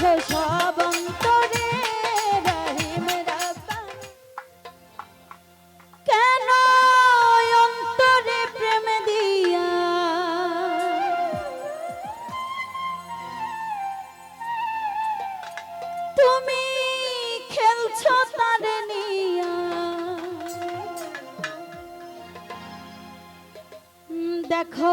সব অন্তরে রহিম কেন অন্তরে প্রেম দিয়া? তুমি খেলছো তার নিয়া। দেখো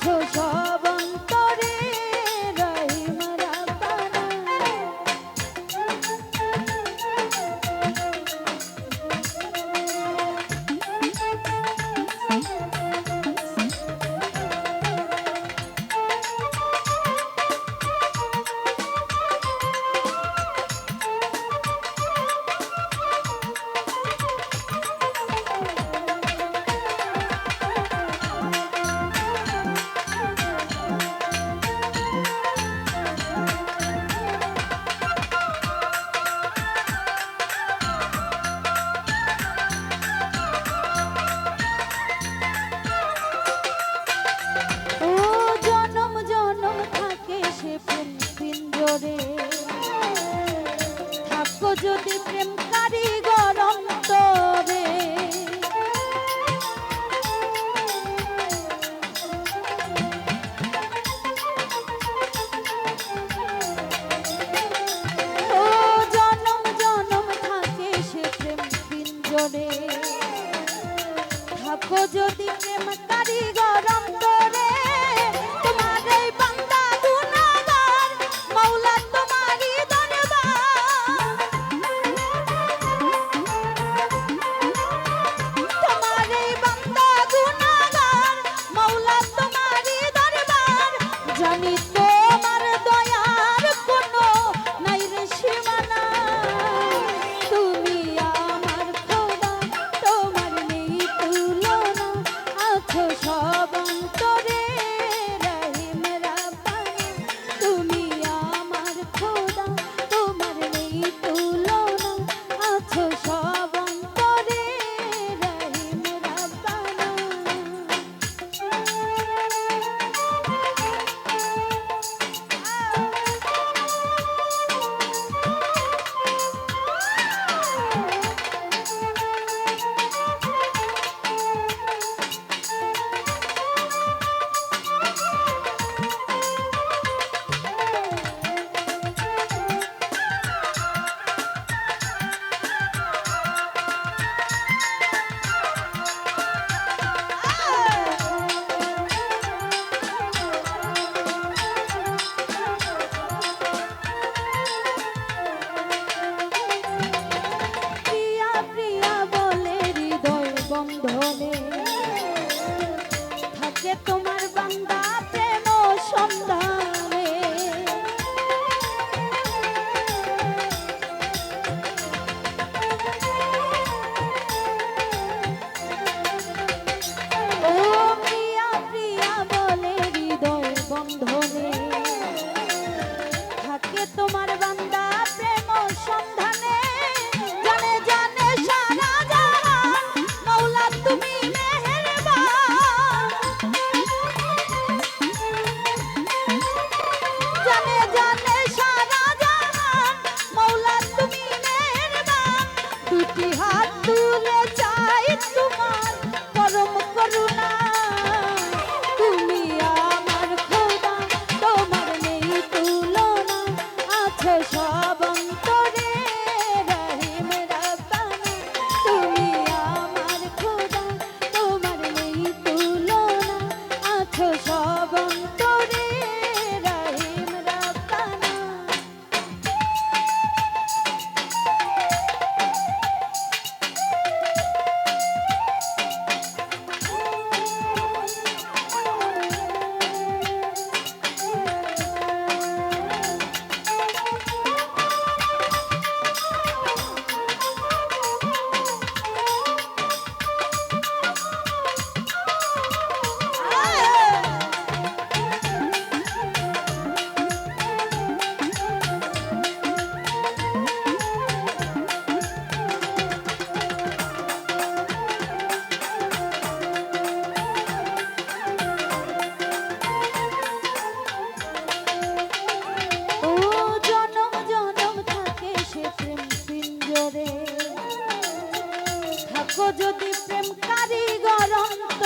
আছো সব গোবিন্দ রে থাকো যদি প্রেম জানে প্রেম পিঞ্জরে থাকো যদি প্রেম কারিগর অন্ত